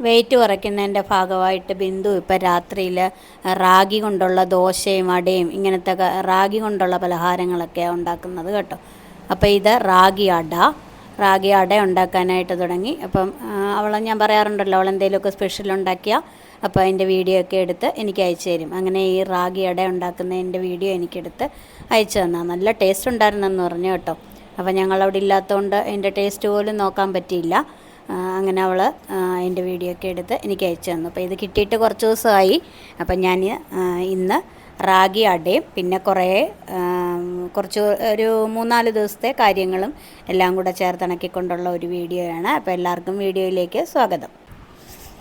Wait കുറയ്ക്കുന്നതിന്റെ ഭാഗമായിട്ട് ബിന്ദു ഇപ്പം രാത്രിയിൽ റാഗി കൊണ്ടുള്ള ദോശയും അടയും ഇങ്ങനത്തെ റാഗി കൊണ്ടുള്ള പലഹാരങ്ങളൊക്കെ ഉണ്ടാക്കുന്നത് കേട്ടോ. അപ്പോൾ ഇത് റാഗി അട. റാഗി അട ഉണ്ടാക്കാനായിട്ട് തുടങ്ങി. അപ്പം അവളെ ഞാൻ പറയാറുണ്ടല്ലോ അവൾ എന്തെങ്കിലുമൊക്കെ സ്പെഷ്യൽ ഉണ്ടാക്കിയാൽ അപ്പോൾ അതിന്റെ വീഡിയോ ഒക്കെ എടുത്ത് എനിക്ക് അയച്ചു തരും. അങ്ങനെ ഈ റാഗി അട ഉണ്ടാക്കുന്നതിന്റെ വീഡിയോ എനിക്കെടുത്ത് അയച്ചു തന്നാൽ നല്ല ടേസ്റ്റ് ഉണ്ടായിരുന്നെന്ന് പറഞ്ഞു കേട്ടോ. അപ്പോൾ ഞങ്ങളവിടെ ഇല്ലാത്തതുകൊണ്ട് അതിന്റെ ടേസ്റ്റ് പോലും നോക്കാൻ പറ്റിയില്ല. അങ്ങനെ അവൾ അതിന്റെ വീഡിയോ ഒക്കെ എടുത്ത് എനിക്ക് അയച്ചു തന്നു. അപ്പോൾ ഇത് കിട്ടിയിട്ട് കുറച്ച് ദിവസമായി. അപ്പം ഞാൻ ഇന്ന് റാഗി അടയും പിന്നെ കുറേ കുറച്ച് ഒരു മൂന്നാൽ ദിവസത്തെ കാര്യങ്ങളും എല്ലാം കൂടെ ചേർത്തിണക്കിക്കൊണ്ടുള്ള ഒരു വീഡിയോയാണ് അപ്പോൾ എല്ലാവർക്കും വീഡിയോയിലേക്ക് സ്വാഗതം.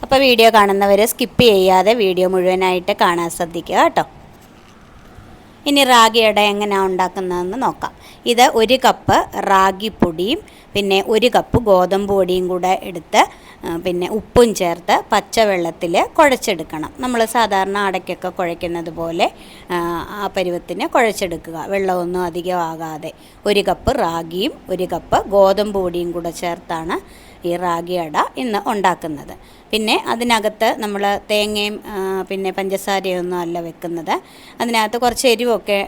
അപ്പോൾ വീഡിയോ കാണുന്നവർ സ്കിപ്പ് ചെയ്യാതെ വീഡിയോ മുഴുവനായിട്ട് കാണാൻ ശ്രദ്ധിക്കുക കേട്ടോ. ഇനി റാഗി അട എങ്ങനെയാണ് ഉണ്ടാക്കുന്നതെന്ന് നോക്കാം. ഇത് ഒരു കപ്പ് റാഗിപ്പൊടിയും പിന്നെ ഒരു കപ്പ് ഗോതമ്പ് പൊടിയും കൂടെ എടുത്ത് പിന്നെ ഉപ്പും ചേർത്ത് പച്ചവെള്ളത്തിൽ കുഴച്ചെടുക്കണം. നമ്മൾ സാധാരണ അടയ്ക്കൊക്കെ കുഴയ്ക്കുന്നത് പോലെ ആ, പരുവത്തിന് കുഴച്ചെടുക്കുക. വെള്ളമൊന്നും അധികം ആകാതെ ഒരു കപ്പ് റാഗിയും ഒരു കപ്പ് ഗോതമ്പ് പൊടിയും കൂടെ ചേർത്താണ് ഈ റാഗി അട ഇന്ന് ഉണ്ടാക്കുന്നത്. പിന്നെ അതിനകത്ത് നമ്മൾ തേങ്ങയും പിന്നെ പഞ്ചസാരയും ഒന്നും അല്ല വെക്കുന്നത്. അതിനകത്ത് കുറച്ച് എരിവൊക്കെ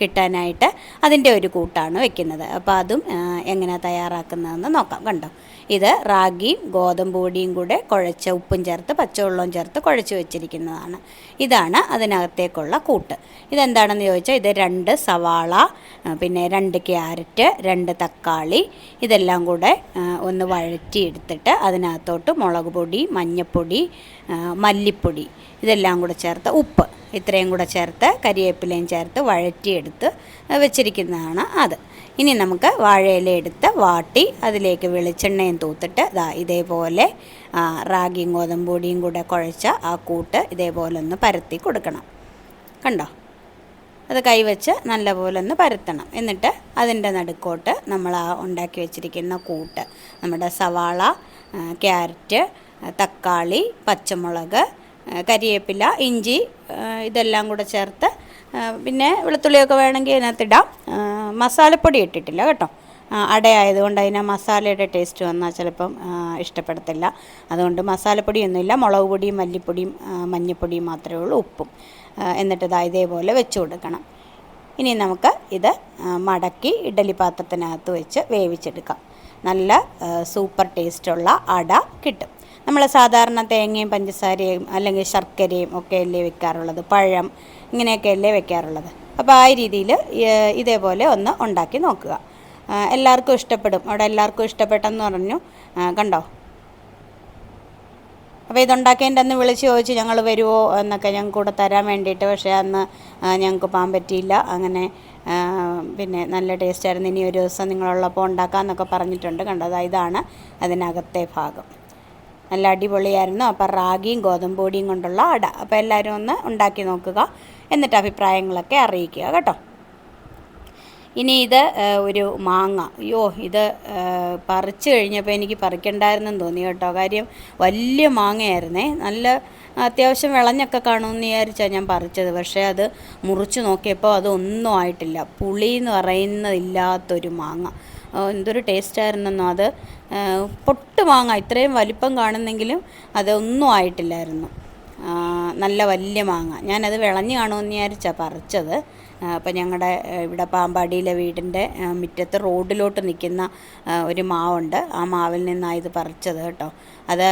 കിട്ടാനായിട്ട് അതിന്റെ ഒരു കൂട്ടാണ് വെക്കുന്നത്. അപ്പോൾ അതും എങ്ങനെ തയ്യാറാക്കുന്നതെന്ന് നോക്കാം. കണ്ടോ? ഇത് റാഗിയും ഗോതമ്പ് പൊടിയും കൂടെ കുഴച്ച ഉപ്പും ചേർത്ത് പച്ചവെള്ളവും ചേർത്ത് കുഴച്ച് വെച്ചിരിക്കുന്നതാണ്. ഇതാണ് അതിനകത്തേക്കുള്ള കൂട്ട്. ഇതെന്താണെന്ന് ചോദിച്ചാൽ ഇത് രണ്ട് സവാള പിന്നെ രണ്ട് ക്യാരറ്റ് രണ്ട് തക്കാളി ഇതെല്ലാം കൂടെ ഒന്ന് വഴറ്റിയെടുത്തിട്ട് അതിനകത്തോട്ട് മുളക് പൊടി മഞ്ഞൾപ്പൊടി മല്ലിപ്പൊടി ഇതെല്ലാം കൂടെ ചേർത്ത് ഉപ്പ് ഇത്രയും കൂടെ ചേർത്ത് കരിവേപ്പിലയും ചേർത്ത് വഴറ്റിയെടുത്ത് വെച്ചിരിക്കുന്നതാണ് അത്. ഇനി നമുക്ക് വാഴയില എടുത്ത് വാട്ടി അതിലേക്ക് വെളിച്ചെണ്ണയും തൂത്തിട്ട് ഇതാ ഇതേപോലെ റാഗിയും ഗോതമ്പ് പൊടിയും കൂടെ കുഴച്ച ആ കൂട്ട് ഇതേപോലെ ഒന്ന് പരത്തി കൊടുക്കണം. കണ്ടോ? അത് കൈവച്ച് നല്ലപോലെ ഒന്ന് പരത്തണം. എന്നിട്ട് അതിന്റെ നടുക്കോട്ട് നമ്മൾ ആ ഉണ്ടാക്കി വെച്ചിരിക്കുന്ന കൂട്ട് നമ്മുടെ സവാള ക്യാരറ്റ് തക്കാളി പച്ചമുളക് കരിയേപ്പില ഇഞ്ചി ഇതെല്ലാം കൂടെ ചേർത്ത് പിന്നെ വെളുത്തുള്ളിയൊക്കെ വേണമെങ്കിൽ അതിനകത്തിടാം. മസാലപ്പൊടി ഇട്ടിട്ടില്ല കേട്ടോ. അടയായതുകൊണ്ട് അതിന് മസാലയുടെ ടേസ്റ്റ് വന്നാൽ ചിലപ്പം ഇഷ്ടപ്പെടത്തില്ല. അതുകൊണ്ട് മസാലപ്പൊടിയൊന്നുമില്ല. മുളക് പൊടിയും മല്ലിപ്പൊടിയും മഞ്ഞൾപ്പൊടിയും മാത്രമേ ഉള്ളൂ ഉപ്പും. എന്നിട്ട് ഇതാ ഇതേപോലെ വെച്ച് കൊടുക്കണം. ഇനി നമുക്ക് ഇത് മടക്കി ഇഡലി പാത്രത്തിനകത്ത് വെച്ച് വേവിച്ചെടുക്കാം. നല്ല സൂപ്പർ ടേസ്റ്റുള്ള അട കിട്ടും. നമ്മൾ സാധാരണ തേങ്ങയും പഞ്ചസാരയും അല്ലെങ്കിൽ ശർക്കരയും ഒക്കെ അല്ലേ വെക്കാറുള്ളത്? പഴം ഇങ്ങനെയൊക്കെ അല്ലേ വെക്കാറുള്ളത്? അപ്പോൾ ആ രീതിയിൽ ഇതേപോലെ ഒന്ന് ഉണ്ടാക്കി നോക്കുക. എല്ലാവർക്കും ഇഷ്ടപ്പെടും. അവിടെ എല്ലാവർക്കും ഇഷ്ടപ്പെട്ടെന്ന് പറഞ്ഞു. കണ്ടോ? അപ്പോൾ ഇതുണ്ടാക്കിയതിന്റെ അന്ന് വിളിച്ച് ചോദിച്ച് ഞങ്ങൾ വരുമോ എന്നൊക്കെ ഞങ്ങൾക്ക് കൂടെ തരാൻ വേണ്ടിയിട്ട്. പക്ഷേ അന്ന് ഞങ്ങൾക്ക് പോകാൻ പറ്റിയില്ല. അങ്ങനെ പിന്നെ നല്ല ടേസ്റ്റായിരുന്നു ഇനി ഒരു ദിവസം നിങ്ങളുള്ളപ്പോൾ ഉണ്ടാക്കാമെന്നൊക്കെ പറഞ്ഞിട്ടുണ്ട്. കണ്ടത് ഇതാണ് അതിനകത്തെ ഭാഗം. നല്ല അടിപൊളിയായിരുന്നു. അപ്പോൾ റാഗിയും ഗോതമ്പ് പൊടിയും കൊണ്ടുള്ള അട. അപ്പോൾ എല്ലാവരും ഒന്ന് ഉണ്ടാക്കി നോക്കുക. എന്നിട്ട് അഭിപ്രായങ്ങളൊക്കെ അറിയിക്കുക കേട്ടോ. ഇനി ഇത് ഒരു മാങ്ങ. അയ്യോ ഇത് പറിച്ച് കഴിഞ്ഞപ്പോൾ എനിക്ക് പറിക്കണ്ടായിരുന്നെന്ന് തോന്നി കേട്ടോ. കാര്യം വലിയ മാങ്ങയായിരുന്നേ. നല്ല അത്യാവശ്യം വിളഞ്ഞൊക്കെ കാണുമെന്ന് വിചാരിച്ചാണ് ഞാൻ പറിച്ചത്. പക്ഷേ അത് മുറിച്ച് നോക്കിയപ്പോൾ അതൊന്നും ആയിട്ടില്ല. പുളി എന്ന് പറയുന്നതില്ലാത്തൊരു മാങ്ങ. എന്തൊരു ടേസ്റ്റായിരുന്നെന്നോ അത് പൊട്ട് മാങ്ങ ഇത്രയും വലിപ്പം കാണുന്നെങ്കിലും അതൊന്നും ആയിട്ടില്ലായിരുന്നു. നല്ല വലിയ മാങ്ങ. ഞാനത് വിളഞ്ഞ് കാണുമെന്ന് വിചാരിച്ചാണ് പറിച്ചത്. അപ്പം ഞങ്ങളുടെ ഇവിടെ പാമ്പാടിയിലെ വീടിന്റെ മുറ്റത്ത് റോഡിലോട്ട് നിൽക്കുന്ന ഒരു മാവുണ്ട്. ആ മാവിൽ നിന്നാണ് ഇത് പറിച്ചത് കേട്ടോ. അത്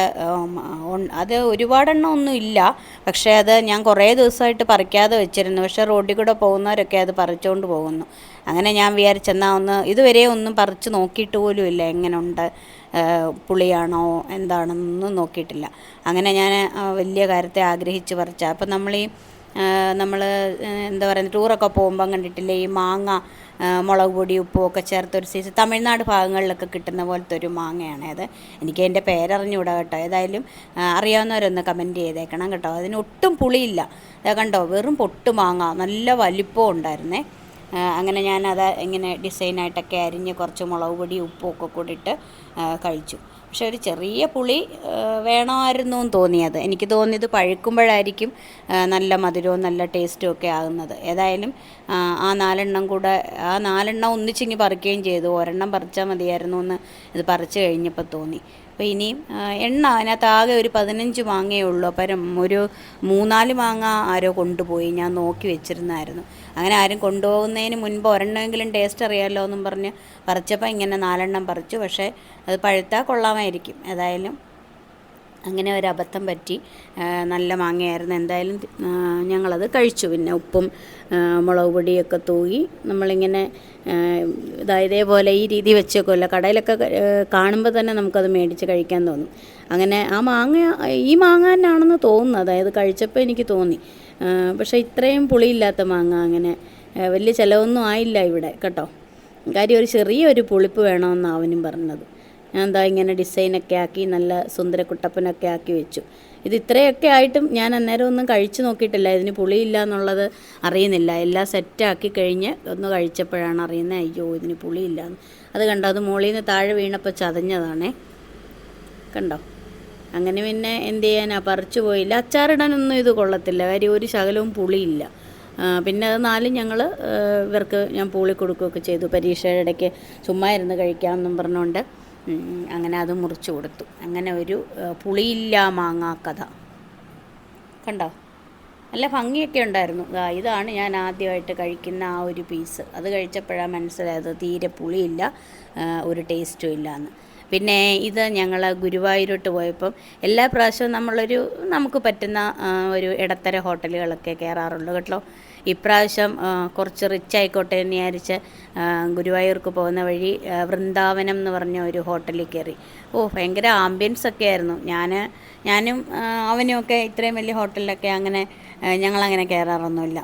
അത് ഒരുപാടെണ്ണം ഒന്നും ഇല്ല. പക്ഷേ അത് ഞാൻ കുറേ ദിവസമായിട്ട് പറിക്കാതെ വെച്ചിരുന്നു. പക്ഷേ റോഡിൽ കൂടെ പോകുന്നവരൊക്കെ അത് പറിച്ചുകൊണ്ട് പോകുന്നു. അങ്ങനെ ഞാൻ വിചാരിച്ചെന്നാൽ ഒന്ന് ഇതുവരെ ഒന്നും പറിച്ച് നോക്കിയിട്ട് പോലും ഇല്ല. എങ്ങനെയുണ്ട് പുളിയാണോ എന്താണെന്നൊന്നും നോക്കിയിട്ടില്ല. അങ്ങനെ ഞാൻ വലിയ കാര്യത്തെ ആഗ്രഹിച്ച് പറിച്ച. അപ്പം നമ്മൾ ഈ നമ്മൾ എന്താ പറയുക ടൂറൊക്കെ പോകുമ്പം കണ്ടിട്ടില്ലേ ഈ മാങ്ങ മുളക് പൊടി ഉപ്പും ഒക്കെ ചേർത്ത് ഒരു സൈസ് തമിഴ്നാട് ഭാഗങ്ങളിലൊക്കെ കിട്ടുന്ന പോലത്തെ ഒരു മാങ്ങയാണ് അത്. എനിക്ക് അതിന്റെ പേരറിഞ്ഞൂടാ കേട്ടോ. ഏതായാലും അറിയാവുന്നവരൊന്ന് കമന്റ് ചെയ്തേക്കണം കേട്ടോ. അതിന് ഒട്ടും പുളിയില്ല. കണ്ടോ വെറും പൊട്ട് മാങ്ങ. നല്ല വലിപ്പം ഉണ്ടായിരുന്നേ. അങ്ങനെ ഞാനത് ഇങ്ങനെ ഡിസൈനായിട്ടൊക്കെ അരിഞ്ഞ് കുറച്ച് മുളക് പൊടി ഉപ്പും ഒക്കെ കൂടിയിട്ട് കഴിച്ചു. പക്ഷെ ഒരു ചെറിയ പുളി വേണമായിരുന്നു എന്ന് തോന്നിയത് എനിക്ക് തോന്നിയത് പഴുക്കുമ്പോഴായിരിക്കും നല്ല മധുരവും നല്ല ടേസ്റ്റും ഒക്കെ ആകുന്നത്. ഏതായാലും ആ, നാലെണ്ണം കൂടെ ആ നാലെണ്ണം ഒന്നിച്ചിങ്ങി പറിക്കുകയും ചെയ്തു. ഒരെണ്ണം പറിച്ചാൽ മതിയായിരുന്നു എന്ന് ഇത് പറിച്ചു കഴിഞ്ഞപ്പോൾ തോന്നി. അപ്പോൾ ഇനിയും എണ്ണ അതിനകത്ത് ആകെ ഒരു പതിനഞ്ച് മാങ്ങയേ ഉള്ളൂ. അപ്പം ഒരു മൂന്നാൽ മാങ്ങ ആരോ കൊണ്ടുപോയി. ഞാൻ നോക്കി വെച്ചിരുന്നായിരുന്നു. അങ്ങനെ ആരും കൊണ്ടുപോകുന്നതിന് മുൻപ് ഒരെണ്ണമെങ്കിലും ടേസ്റ്റ് അറിയാമല്ലോ എന്നും പറഞ്ഞ് പറിച്ചപ്പോൾ ഇങ്ങനെ നാലെണ്ണം പറിച്ചു. പക്ഷേ അത് പഴുത്താൽ കൊള്ളാമായിരിക്കും. ഏതായാലും അങ്ങനെ ഒരു അബദ്ധം പറ്റി. നല്ല മാങ്ങയായിരുന്നു. എന്തായാലും ഞങ്ങളത് കഴിച്ചു. പിന്നെ ഉപ്പും മുളക് പൊടിയൊക്കെ തൂകി നമ്മളിങ്ങനെ ഇതേപോലെ ഈ രീതി വെച്ചേക്കുമല്ലോ കടയിലൊക്കെ കാണുമ്പോൾ തന്നെ നമുക്കത് മേടിച്ച് കഴിക്കാൻ തോന്നും. അങ്ങനെ ആ മാങ്ങ ഈ മാങ്ങ തന്നെയാണെന്ന് തോന്നുന്നു. അതായത് കഴിച്ചപ്പോൾ എനിക്ക് തോന്നി. പക്ഷേ ഇത്രയും പുളിയില്ലാത്ത മാങ്ങ അങ്ങനെ വലിയ ചിലവൊന്നും ആയില്ല ഇവിടെ. കേട്ടോ. കാര്യം ഒരു ചെറിയൊരു പുളിപ്പ് വേണമെന്നാണ് അവനും പറഞ്ഞത്. ഞാൻ എന്താ ഇങ്ങനെ ഡിസൈനൊക്കെ ആക്കി നല്ല സുന്ദര കുട്ടപ്പനൊക്കെ ആക്കി വെച്ചു. ഇത് ഇത്രയൊക്കെ ആയിട്ടും ഞാൻ അന്നേരം ഒന്നും കഴിച്ചു നോക്കിയിട്ടില്ല. ഇതിന് പുളിയില്ല എന്നുള്ളത് അറിയുന്നില്ല. എല്ലാം സെറ്റാക്കി കഴിഞ്ഞ് ഒന്ന് കഴിച്ചപ്പോഴാണ് അറിയുന്നത് അയ്യോ ഇതിന് പുളിയില്ല എന്ന്. അത് കണ്ടോ? അത് മുകളിൽ നിന്ന് താഴെ വീണപ്പോൾ ചതഞ്ഞതാണേ. കണ്ടോ? അങ്ങനെ പിന്നെ എന്ത് ചെയ്യാനാ? പറിച്ചു പോയില്ല. അച്ചാറിടാനൊന്നും ഇത് കൊള്ളത്തില്ല. കാര്യം ഒരു ശകലവും പുളിയില്ല. പിന്നെ അത് നാലും ഞങ്ങൾ ഇവർക്ക് ഞാൻ പൂളി കൊടുക്കുകയൊക്കെ ചെയ്തു. പരീക്ഷയുടെ ഇടയ്ക്ക് ചുമ്മാ ഇരുന്ന് കഴിക്കാമെന്നും പറഞ്ഞുകൊണ്ട്. അങ്ങനെ അത് മുറിച്ചു കൊടുത്തു. അങ്ങനെ ഒരു പുളിയില്ല മാങ്ങാ കഥ. കണ്ടോ? നല്ല ഭംഗിയൊക്കെ ഉണ്ടായിരുന്നു. ഇതാണ് ഞാൻ ആദ്യമായിട്ട് കഴിക്കുന്ന ആ ഒരു പീസ്. അത് കഴിച്ചപ്പോഴാണ് മനസ്സിലായത് തീരെ പുളിയില്ല ഒരു ടേസ്റ്റും ഇല്ലയെന്ന് പിന്നെ ഇത് ഞങ്ങൾ ഗുരുവായൂരോട്ട് പോയപ്പം എല്ലാ പ്രാവശ്യവും നമ്മളൊരു നമുക്ക് പറ്റുന്ന ഒരു ഇടത്തര ഹോട്ടലുകളൊക്കെ കയറാറുള്ളൂ കേട്ടോ. ഇപ്രാവശ്യം കുറച്ച് റിച്ച് ആയിക്കോട്ടെ എന്ന് വിചാരിച്ച് ഗുരുവായൂർക്ക് പോകുന്ന വഴി വൃന്ദാവനം എന്ന് പറഞ്ഞ ഒരു ഹോട്ടലിൽ കയറി. ഓ ഭയങ്കര ആംബിയൻസ് ഒക്കെ ആയിരുന്നു. ഞാൻ ഞാനും അവനുമൊക്കെ ഇത്രയും വലിയ ഹോട്ടലിലൊക്കെ അങ്ങനെ ഞങ്ങളങ്ങനെ കയറാറൊന്നുമില്ല.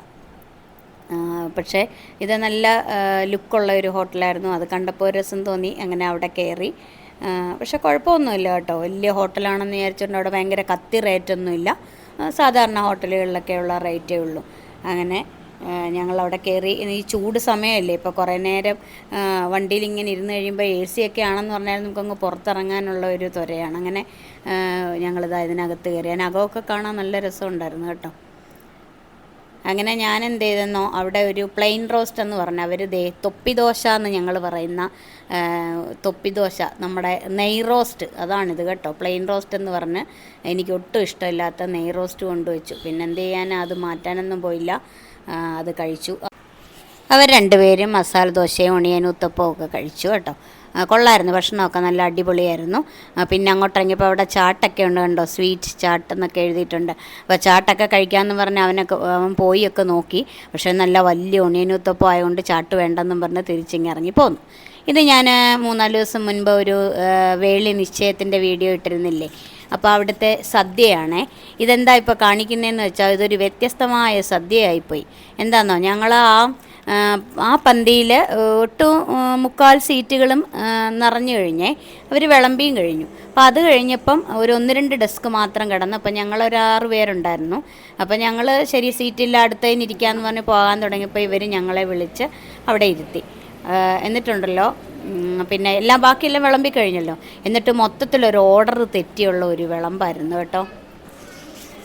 പക്ഷേ ഇത് നല്ല ലുക്കുള്ള ഒരു ഹോട്ടലായിരുന്നു. അത് കണ്ടപ്പോൾ രസം തോന്നി. അങ്ങനെ അവിടെ കയറി. പക്ഷേ കുഴപ്പമൊന്നുമില്ല കേട്ടോ. വലിയ ഹോട്ടലാണെന്ന് വിചാരിച്ചുകൊണ്ട് അവിടെ ഭയങ്കര കത്തി റേറ്റൊന്നുമില്ല. സാധാരണ ഹോട്ടലുകളിലൊക്കെയുള്ള റേറ്റേ ഉള്ളൂ. അങ്ങനെ ഞങ്ങൾ അവിടെ കയറി ഈ ചൂട് സമയമല്ലേ? ഇപ്പോൾ കുറേ നേരം വണ്ടിയിൽ ഇങ്ങനെ ഇരുന്ന് കഴിയുമ്പോൾ എ സി ഒക്കെ ആണെന്ന് പറഞ്ഞാൽ നമുക്കങ്ങ് പുറത്തിറങ്ങാനുള്ള ഒരു ത്വരയാണ്. അങ്ങനെ ഞങ്ങളിതാ ഇതിനകത്ത് കയറി. അതിനകമൊക്കെ കാണാൻ നല്ല രസമുണ്ടായിരുന്നു കേട്ടോ. അങ്ങനെ ഞാൻ എന്ത് ചെയ്തെന്നോ അവിടെ ഒരു പ്ലെയിൻ റോസ്റ്റ് എന്ന് പറഞ്ഞാൽ അവർ ദേ തൊപ്പി ദോശ എന്ന് ഞങ്ങൾ പറയുന്ന തൊപ്പി ദോശ നമ്മുടെ നെയ് റോസ്റ്റ് അതാണിത് കേട്ടോ പ്ലെയിൻ റോസ്റ്റ് എന്ന് പറഞ്ഞ് എനിക്ക് ഒട്ടും ഇഷ്ടമില്ലാത്ത നെയ് റോസ്റ്റ് കൊണ്ടുവച്ചു. പിന്നെ എന്ത് ചെയ്യാൻ അത് മാറ്റാനൊന്നും പോയില്ല. അത് കഴിച്ചു. അവർ രണ്ടുപേരും മസാല ദോശയും ഒണിയനും ഉത്തപ്പവും ഒക്കെ കഴിച്ചു കേട്ടോ. കൊള്ളായിരുന്നു. ഭക്ഷണമൊക്കെ നല്ല അടിപൊളിയായിരുന്നു. പിന്നെ അങ്ങോട്ടിറങ്ങിയപ്പോൾ അവിടെ ചാട്ടൊക്കെ ഉണ്ട് കണ്ടോ? സ്വീറ്റ് ചാട്ട് എന്നൊക്കെ എഴുതിയിട്ടുണ്ട്. അപ്പോൾ ചാട്ടൊക്കെ കഴിക്കാമെന്ന് പറഞ്ഞ് അവനൊക്കെ അവൻ പോയിയൊക്കെ നോക്കി. പക്ഷേ നല്ല വലിയ ഉണിയനൂത്തപ്പം ആയതുകൊണ്ട് ചാട്ട് വേണ്ടെന്നും പറഞ്ഞ് തിരിച്ചിങ്ങി ഇറങ്ങി പോന്നു. ഇത് ഞാൻ മൂന്നാൽ ദിവസം മുൻപ് ഒരു വേളി നിശ്ചയത്തിന്റെ വീഡിയോ ഇട്ടിരുന്നില്ലേ? അപ്പോൾ അവിടുത്തെ സദ്യയാണ്. ഇതെന്താ ഇപ്പോൾ കാണിക്കുന്നതെന്ന് വെച്ചാൽ ഇതൊരു വ്യത്യസ്തമായ സദ്യയായിപ്പോയി. എന്താണെന്നോ ഞങ്ങൾ ആ ആ, പന്തിയിൽ ഒട്ടും മുക്കാൽ സീറ്റുകളും നിറഞ്ഞു കഴിഞ്ഞേ അവർ വിളമ്പിയും കഴിഞ്ഞു. അപ്പോൾ അത് കഴിഞ്ഞപ്പം ഒരു ഒന്ന് രണ്ട് ഡെസ്ക് മാത്രം കിടന്നു. അപ്പോൾ ഒരു ആറ് പേരുണ്ടായിരുന്നു. അപ്പോൾ ഞങ്ങൾ ശരി സീറ്റില്ല അടുത്തതിന് ഇരിക്കാമെന്ന് പറഞ്ഞ് പോകാൻ തുടങ്ങിയപ്പോൾ ഇവർ ഞങ്ങളെ വിളിച്ച് അവിടെ ഇരുത്തി. എന്നിട്ടുണ്ടല്ലോ പിന്നെ എല്ലാം ബാക്കിയെല്ലാം വിളമ്പി കഴിഞ്ഞല്ലോ. എന്നിട്ട് മൊത്തത്തിലൊരു ഓർഡർ തെറ്റിയുള്ള ഒരു വിളമ്പായിരുന്നു കേട്ടോ.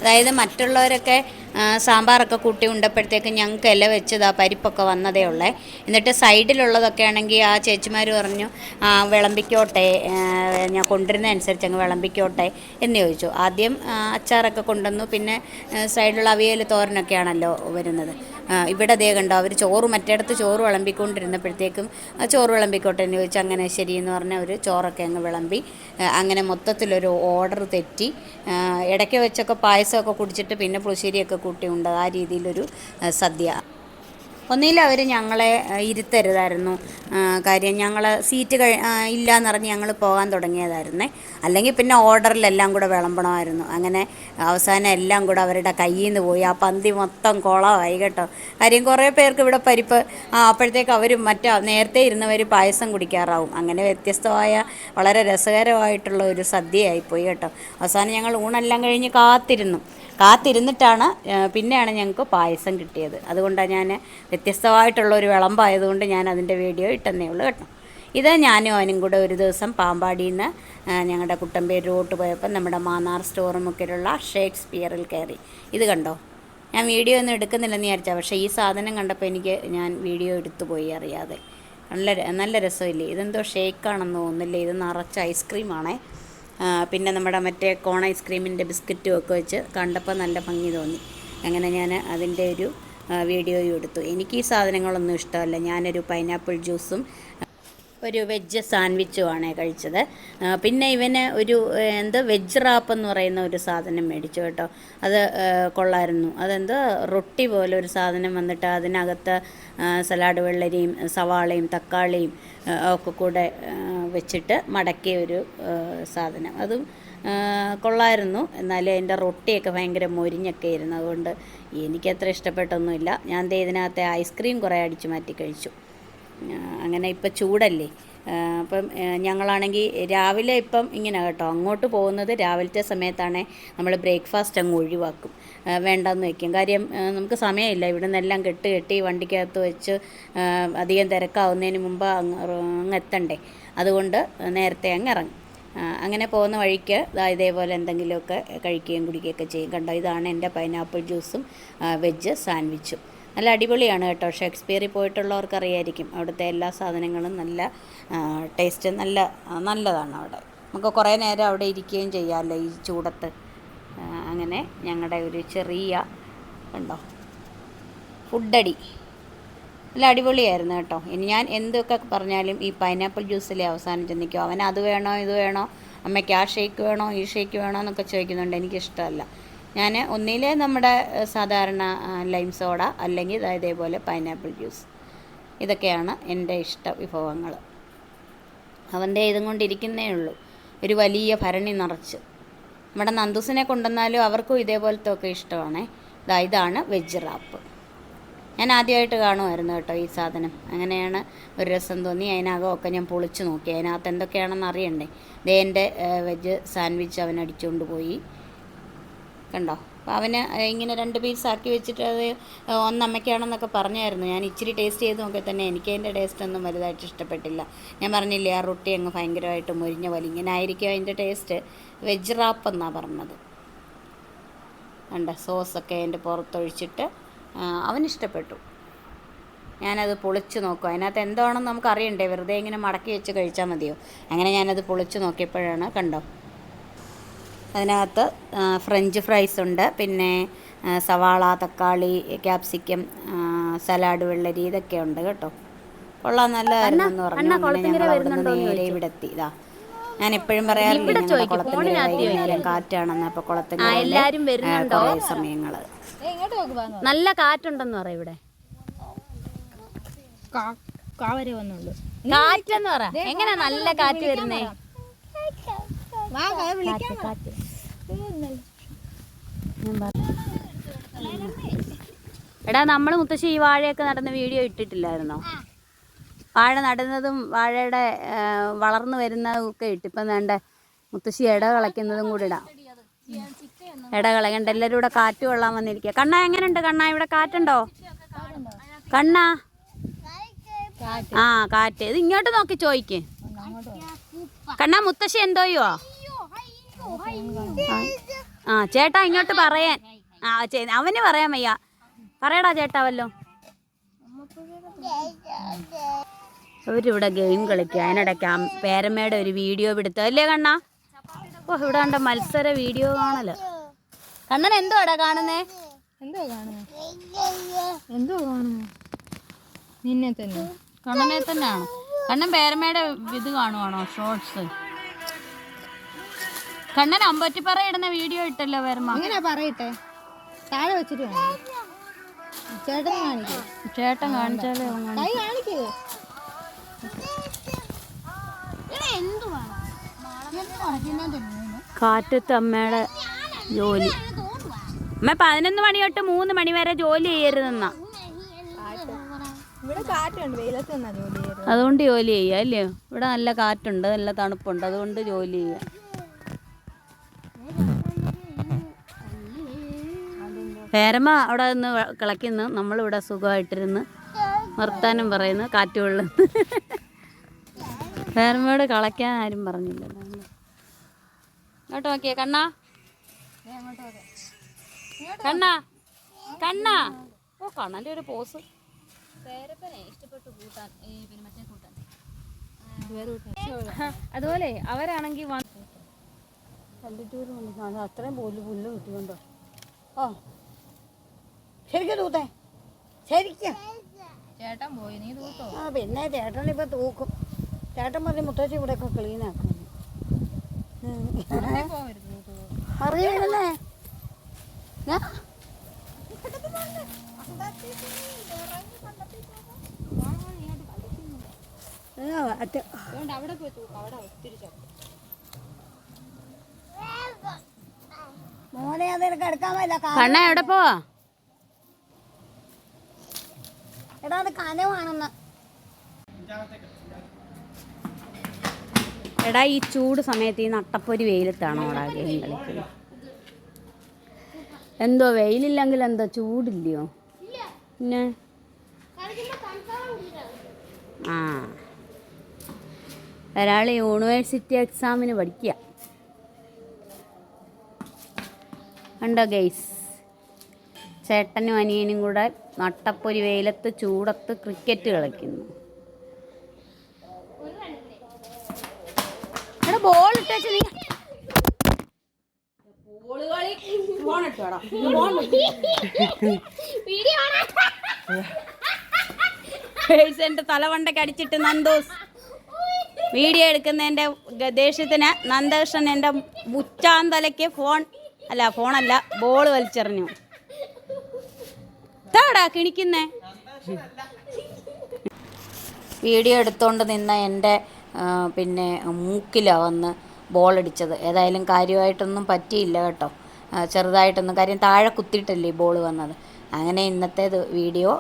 അതായത് മറ്റുള്ളവരൊക്കെ സാമ്പാറൊക്കെ കൂട്ടി ഉണ്ടപ്പോഴത്തേക്ക് ഞങ്ങൾക്ക് ഇല വെച്ചതാ പരിപ്പൊക്കെ വന്നതേ ഉള്ളേ. എന്നിട്ട് സൈഡിലുള്ളതൊക്കെ ആണെങ്കിൽ ആ ചേച്ചിമാർ പറഞ്ഞു വിളമ്പിക്കോട്ടെ ഞാൻ കൊണ്ടുവരുന്ന അനുസരിച്ച് അങ്ങ് വിളമ്പിക്കോട്ടെ എന്ന് ചോദിച്ചു. ആദ്യം അച്ചാറൊക്കെ കൊണ്ടുവന്നു പിന്നെ സൈഡിലുള്ള അവിയൽ തോരനൊക്കെയാണല്ലോ വരുന്നത്. ഇവിടെ ദേ കണ്ടോ അവർ ചോറ് മറ്റേടത്ത് ചോറ് വിളമ്പിക്കൊണ്ടിരുന്നപ്പോഴത്തേക്കും ആ, ചോറ് വിളമ്പിക്കോട്ടെ എന്ന് ചോദിച്ചു അങ്ങനെ എന്ന് പറഞ്ഞ ഒരു ചോറൊക്കെ അങ്ങ് വിളമ്പി അങ്ങനെ മൊത്തത്തിലൊരു ഓർഡർ തെറ്റി ഇടയ്ക്ക് വെച്ചൊക്കെ പായസമൊക്കെ കുടിച്ചിട്ട് പിന്നെ പുളിശ്ശേരിയൊക്കെ കൂട്ടിയുണ്ട് ആ രീതിയിലൊരു സദ്യ. ഒന്നിൽ അവർ ഞങ്ങളെ ഇരുത്തരുതായിരുന്നു. കാര്യം ഞങ്ങൾ സീറ്റ് കഴി പറഞ്ഞ് ഞങ്ങൾ പോകാൻ തുടങ്ങിയതായിരുന്നേ. അല്ലെങ്കിൽ പിന്നെ ഓർഡറിലെല്ലാം കൂടെ വിളമ്പണമായിരുന്നു. അങ്ങനെ അവസാനം എല്ലാം കൂടെ അവരുടെ കയ്യിൽ നിന്ന് പോയി. ആ പന്തി മൊത്തം കുളമായി കേട്ടോ. കാര്യം കുറേ പേർക്ക് ഇവിടെ പരിപ്പ് അപ്പോഴത്തേക്ക് അവർ മറ്റേ നേരത്തെ ഇരുന്നവർ പായസം കുടിക്കാറാവും. അങ്ങനെ വ്യത്യസ്തമായ വളരെ രസകരമായിട്ടുള്ള ഒരു സദ്യയായിപ്പോയി കേട്ടോ. അവസാനം ഞങ്ങൾ ഊണെല്ലാം കഴിഞ്ഞ് കാത്തിരുന്നു. കാത്തിരുന്നിട്ടാണ് പിന്നെയാണ് ഞങ്ങൾക്ക് പായസം കിട്ടിയത്. അതുകൊണ്ടാണ് ഞാൻ വ്യത്യസ്തമായിട്ടുള്ള ഒരു വിളമ്പായതുകൊണ്ട് ഞാൻ അതിന്റെ വീഡിയോ ഇട്ടെന്നേ ഉള്ളൂ കേട്ടോ. ഇത് ഞാനും അവനും കൂടെ ഒരു ദിവസം പാമ്പാടിയിൽ നിന്ന് ഞങ്ങളുടെ കുട്ടമ്പേരിലോട്ട് പോയപ്പോൾ നമ്മുടെ മാന്നാർ സ്റ്റോർ മുക്കിലുള്ള ഷേക്സ്പിയറിൽ കയറി. ഇത് കണ്ടോ? ഞാൻ വീഡിയോ ഒന്നും എടുക്കുന്നില്ലെന്ന് വിചാരിച്ചാൽ പക്ഷേ ഈ സാധനം കണ്ടപ്പോൾ എനിക്ക് ഞാൻ വീഡിയോ എടുത്തു പോയി അറിയാതെ. നല്ല നല്ല രസമില്ലേ? ഇതെന്തോ ഷേക്കാണെന്ന് തോന്നുന്നില്ലേ? ഇത് നിറച്ച ഐസ്ക്രീമാണേ. പിന്നെ നമ്മുടെ മറ്റേ കോൺ ഐസ്ക്രീമിന്റെ ബിസ്ക്കറ്റും ഒക്കെ വെച്ച് കണ്ടപ്പോൾ നല്ല ഭംഗി തോന്നി. അങ്ങനെ ഞാൻ അതിന്റെ ഒരു വീഡിയോയും എടുത്തു. എനിക്ക് ഈ സാധനങ്ങളൊന്നും ഇഷ്ടമല്ല. ഞാനൊരു പൈനാപ്പിൾ ജ്യൂസും ഒരു വെജ് സാൻഡ്വിച്ചുമാണ് കഴിച്ചത്. പിന്നെ ഇവന് ഒരു എന്ത് വെജ് റാപ്പ് എന്ന് പറയുന്ന ഒരു സാധനം മേടിച്ചു കേട്ടോ. അത് കൊള്ളായിരുന്നു. അതെന്ത് റൊട്ടി പോലെ ഒരു സാധനം വന്നിട്ട് അതിനകത്ത് സലാഡ് വെള്ളരിയും സവാളയും തക്കാളിയും ഒക്കെ കൂടെ വെച്ചിട്ട് മടക്കിയ ഒരു സാധനം. അതും കൊള്ളായിരുന്നു. എന്നാലും അതിന്റെ റൊട്ടിയൊക്കെ ഭയങ്കര മൊരിഞ്ഞൊക്കെ ഇരുന്നതുകൊണ്ട് എനിക്കത്ര ഇഷ്ടപ്പെട്ടൊന്നുമില്ല. ഞാൻ ഇതിനകത്തെ ഐസ്ക്രീം കുറേ അടിച്ചു മാറ്റി കഴിച്ചു. അങ്ങനെ ഇപ്പം ചൂടല്ലേ? അപ്പം ഞങ്ങളാണെങ്കിൽ രാവിലെ ഇപ്പം ഇങ്ങനെ കേട്ടോ അങ്ങോട്ട് പോകുന്നത് രാവിലത്തെ സമയത്താണേ നമ്മൾ ബ്രേക്ക്ഫാസ്റ്റ് അങ്ങ് ഒഴിവാക്കും. വേണ്ടെന്ന് വയ്ക്കും കാര്യം നമുക്ക് സമയമില്ല. ഇവിടെ നിന്നെല്ലാം കെട്ട് കെട്ടി വണ്ടിക്കകത്ത് വെച്ച് അധികം തിരക്കാവുന്നതിന് മുമ്പ് അങ്ങ് അങ്ങ് എത്തണ്ടേ? അതുകൊണ്ട് നേരത്തെ അങ്ങ് ഇറങ്ങും. അങ്ങനെ പോകുന്ന വഴിക്ക് ഇതേപോലെ എന്തെങ്കിലുമൊക്കെ കഴിക്കുകയും കുടിക്കുകയൊക്കെ ചെയ്യും. കണ്ടോ? ഇതാണ് എന്റെ പൈനാപ്പിൾ ജ്യൂസും വെജ് സാൻഡ്വിച്ചും നല്ല അടിപൊളിയാണ് കേട്ടോ. ഷേക്സ്പിയറിൽ പോയിട്ടുള്ളവർക്ക് അറിയായിരിക്കും അവിടുത്തെ എല്ലാ സാധനങ്ങളും നല്ല ടേസ്റ്റ് നല്ല നല്ലതാണ് അവിടെ. നമുക്ക് കുറേ നേരം അവിടെ ഇരിക്കുകയും ചെയ്യാമല്ലോ ഈ ചൂടത്ത്. അങ്ങനെ ഞങ്ങളുടെ ഒരു ചെറിയ ഉണ്ടോ ഫുഡടി. നല്ല അടിപൊളിയായിരുന്നു കേട്ടോ. ഇനി ഞാൻ എന്തൊക്കെ പറഞ്ഞാലും ഈ പൈനാപ്പിൾ ജ്യൂസിലെ അവസാനം ചെന്നിക്കും അവൻ അത് വേണോ ഇത് വേണോ അമ്മയ്ക്ക് ആ ഷേക്ക് വേണോ ഈ ഷേക്ക് വേണോ എന്നൊക്കെ ചോദിക്കുന്നുണ്ട്. എനിക്കിഷ്ടമല്ല. ഞാൻ ഒന്നിലെ നമ്മുടെ സാധാരണ ലൈം സോഡ അല്ലെങ്കിൽ ഇതേപോലെ പൈനാപ്പിൾ ജ്യൂസ് ഇതൊക്കെയാണ് എന്റെ ഇഷ്ട വിഭവങ്ങൾ അവന്റെ ഇതും കൊണ്ടിരിക്കുന്നേ ഉള്ളൂ. ഒരു വലിയ ഭരണി നിറച്ച്. നമ്മുടെ നന്ദുസിനെ കൊണ്ടുവന്നാലും അവർക്കും ഇതേപോലത്തെ ഒക്കെ ഇഷ്ടമാണേ. ഇതാ ഇതാണ് വെജ് റാപ്പ് ഞാൻ ആദ്യമായിട്ട് കാണുമായിരുന്നു കേട്ടോ ഈ സാധനം. അങ്ങനെയാണ് ഒരു രസം തോന്നി. അതിനകമൊക്കെ ഞാൻ പൊളിച്ച് നോക്കി. അതിനകത്ത് എന്തൊക്കെയാണെന്ന് അറിയണ്ടേ. ദേ എന്റെ വെജ് സാൻഡ്വിച്ച് അവൻ അടിച്ചുകൊണ്ട് പോയി. കണ്ടോ? അപ്പോൾ അവന് ഇങ്ങനെ രണ്ട് പീസ് ആക്കി വെച്ചിട്ട് അത് ഒന്നമ്മയ്ക്കാണെന്നൊക്കെ പറഞ്ഞായിരുന്നു. ഞാൻ ഇച്ചിരി ടേസ്റ്റ് ചെയ്ത് നോക്കിയാൽ തന്നെ എനിക്ക് അതിന്റെ ടേസ്റ്റ് ഒന്നും വലുതായിട്ട് ഇഷ്ടപ്പെട്ടില്ല. ഞാൻ പറഞ്ഞില്ലേ ആ റൊട്ടി അങ്ങ് ഭയങ്കരമായിട്ട് മുരിഞ്ഞ പോലെ ഇങ്ങനെ ആയിരിക്കും അതിന്റെ ടേസ്റ്റ് വെജ് റാപ്പ് എന്നാണ് പറഞ്ഞത്. കണ്ട? സോസൊക്കെ അതിന്റെ പുറത്തൊഴിച്ചിട്ട് അവനിഷ്ടപ്പെട്ടു ഞാനത് പൊളിച്ച് നോക്കും. അതിനകത്ത് എന്താണെന്ന് നമുക്ക് അറിയണ്ടേ വെറുതെ ഇങ്ങനെ മടക്കി വെച്ച് കഴിച്ചാൽ മതിയോ? അങ്ങനെ ഞാനത് പൊളിച്ച് നോക്കിയപ്പോഴാണ് കണ്ടോ? അതിനകത്ത് ഫ്രഞ്ച് ഫ്രൈസ് ഉണ്ട്. പിന്നെ സവാള തക്കാളി ക്യാപ്സിക്കം സലാഡ് വെള്ളരി ഇതൊക്കെ ഉണ്ട് കേട്ടോ. കൊള്ളാം നല്ലതായിരുന്നു എന്ന് പറഞ്ഞു. അങ്ങനെ ഞങ്ങൾ അവിടുന്ന് നേരെ ഇവിടെ എത്തി. ഇതാ ഞാൻ എപ്പോഴും പറയാറില്ല ഞങ്ങളുടെ കുളത്തിന്റെ വൈകുന്നേരം കാറ്റാണെന്ന് അപ്പോൾ കുളത്തിന്റെ എല്ലാരും വരുന്നുണ്ടോ? കുറേ സമയങ്ങൾ നല്ല കാറ്റുണ്ടെന്ന് പറ ഇവിടെ. കാവരെ വന്നുള്ളൂ. കാറ്റെന്ന് പറ. എങ്ങനെ നല്ല കാറ്റ് വരുന്നേ വാ കാ വിളിക്കാം കാറ്റ് എടാ നമ്മൾ മുത്തശ്ശി ഈ വാഴയൊക്കെ നടന്ന വീഡിയോ ഇട്ടിട്ടില്ലായിരുന്നോ? വാഴ നടുന്നതും വാഴയുടെ വളർന്നു വരുന്നതും ഒക്കെ ഇട്ട് ഇപ്പം വേണ്ട മുത്തശ്ശി ഇട കളയ്ക്കുന്നതും കൂടി ഇടാം. ഇട കളയണ്ട എല്ലാവരും ഇവിടെ കാറ്റ് കൊള്ളാൻ വന്നിരിക്കുക കണ്ണ എങ്ങനെയുണ്ട് കണ്ണ? ഇവിടെ കാറ്റുണ്ടോ? കണ്ണ? ആ കാറ്റ്. ഇത് ഇങ്ങോട്ട് നോക്കി ചോദിക്കേ. കണ്ണ മുത്തശ്ശി എന്തോയോ ആ ചേട്ടാ ഇങ്ങോട്ട് പറയാൻ. ആ അവന് പറയാൻ വയ്യ. പറയടാ ചേട്ടാ വല്ലോ. അവരിവിടെ ഗെയിം കളിക്കുക. അതിനിടയ്ക്ക് പേരമ്മയുടെ ഒരു വീഡിയോ പിടുത്തം അല്ലേ കണ്ണാ? ഓ ഇവിടെ കണ്ട മത്സര വീഡിയോ കാണൽ. കണ്ണൻ എന്തോടാ കാണുന്നേ? എന്തോ കാണുന്നേ? എന്തോ കാണുന്നു? നിന്നെ തന്നെ. കണ്ണനെ തന്നെയാണ്. കണ്ണൻ പേരമ്മയുടെ ഇത് കാണുവാണോ? ഷോർട്സ് കണ്ണൻ അമ്പറ്റിപ്പറ ഇടുന്ന വീഡിയോ ഇട്ടല്ലോ വരുമ്പോ അങ്ങനെ പറയട്ടെ. താഴെ വെച്ചിട്ട് കാണിക്ക്. ചേട്ടൻ കാണിക്കേ. ചേട്ടൻ കാണിച്ചാലേ. കൈ കാണിക്കേ. കാറ്റത്ത് അമ്മയുടെ ജോലി. അമ്മ പതിനൊന്ന് മണി തൊട്ട് മൂന്ന് മണി വരെ ജോലി ചെയ്യരുതെന്നാ. അതുകൊണ്ട് ജോലി ചെയ്യുക അല്ലയോ ഇവിടെ നല്ല കാറ്റുണ്ട് നല്ല തണുപ്പുണ്ട് അതുകൊണ്ട് ജോലി ചെയ്യുക പേരമ്മ അവിടെ നിന്ന് കിളയ്ക്കുന്നു നമ്മളിവിടെ സുഖമായിട്ടിരുന്ന് വർത്താനം പറയുന്നു കാറ്റ് കൊള്ളുന്നു പേരമ്മയോട് കളയ്ക്കാൻ ആരും പറഞ്ഞില്ല ഇങ്ങോട്ട് നോക്കിയേ കണ്ണാ. കണ്ണാ കണ്ണാ. ഓ കണ്ണന്റെ ഒരു പോസ് അതുപോലെ അവരാണെങ്കിൽ കണ്ടിട്ടൂര് അത് അത്രയും പുല്ല് പുല്ല് കിട്ടിയുണ്ടോ ഓ. ശരിക്കും തൂത്തേ. ശരിക്കും. ചേട്ടൻ പോയി നീ തൂത്തോ? ആ പിന്നെ ചേട്ടൻ ഇപ്പൊ തൂക്കും. ചേട്ടൻ പറഞ്ഞ് മുത്തശ്ശി ഇവിടെ ഒക്കെ ക്ലീൻ ആക്കും അതുകൊണ്ട് അവിടെ പോയി തൂക്ക അവിടെ ഒത്തിരി മോനെ അതെനിക്ക് എടുക്കാൻ പറ്റില്ല കണ്ണ എവിടെ പോവാ? എടാ അത് കനവാണെന്ന്. എടാ ഈ ചൂട് സമയത്ത് ഈ നട്ടപ്പൊരി വെയിലത്താണോ അവിടെ ഗെയിം കളിക്കുന്നത് എന്തോ വെയിലില്ലെങ്കിൽ എന്തോ ചൂടില്ലയോ? പിന്നെ? ആ. ഒരാൾ യൂണിവേഴ്സിറ്റി എക്സാമിന് പഠിക്കുക ഉണ്ടോ ഗെയ്സ് ചേട്ടനും അനിയനും കൂടെ നട്ടപ്പൊരി വെയിലത്ത് ചൂടത്ത് ക്രിക്കറ്റ് കളിക്കുന്നു. എടാ ബോൾ ഇട്ടേച്ച് നീ എന്റെ തലവണ്ടയ്ക്ക് അടിച്ചിട്ട് നന്ദോസ്. വീഡിയോ എടുക്കുന്നതിന്റെ ദേഷ്യത്തിന് നന്ദകൃഷ്ണൻ എന്റെ മുച്ചാന്തലയ്ക്ക് ഫോൺ അല്ല ഫോണല്ല ബോൾ വലിച്ചെറിഞ്ഞു. താടാ കിണിക്കുന്നേ? വീഡിയോ എടുത്തുകൊണ്ട് നിന്ന എന്റെ പിന്നെ മൂക്കിലാണ് വന്ന് ബോളടിച്ചത്. ഏതായാലും കാര്യമായിട്ടൊന്നും പറ്റിയില്ല കേട്ടോ. ചെറുതായിട്ടൊന്നും. കാര്യം താഴെ കുത്തിയിട്ടല്ലേ ബോൾ വന്നത്. അങ്ങനെ ഇന്നത്തെ വീഡിയോ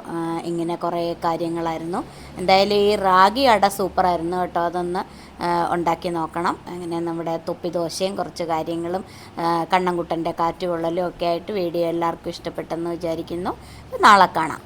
ഇങ്ങനെ കുറേ കാര്യങ്ങളായിരുന്നു. എന്തായാലും ഈ റാഗി അട സൂപ്പറായിരുന്നു കേട്ടോ. അതൊന്ന് ഉണ്ടാക്കി നോക്കണം. അങ്ങനെ നമ്മുടെ തൊപ്പി ദോശയും കുറച്ച് കാര്യങ്ങളും കണ്ണൻകുട്ടന്റെ കാറ്റുകൊള്ളലും ഒക്കെ ആയിട്ട് വീഡിയോ എല്ലാവർക്കും ഇഷ്ടപ്പെട്ടെന്ന് വിചാരിക്കുന്നു. നാളെ കാണാം.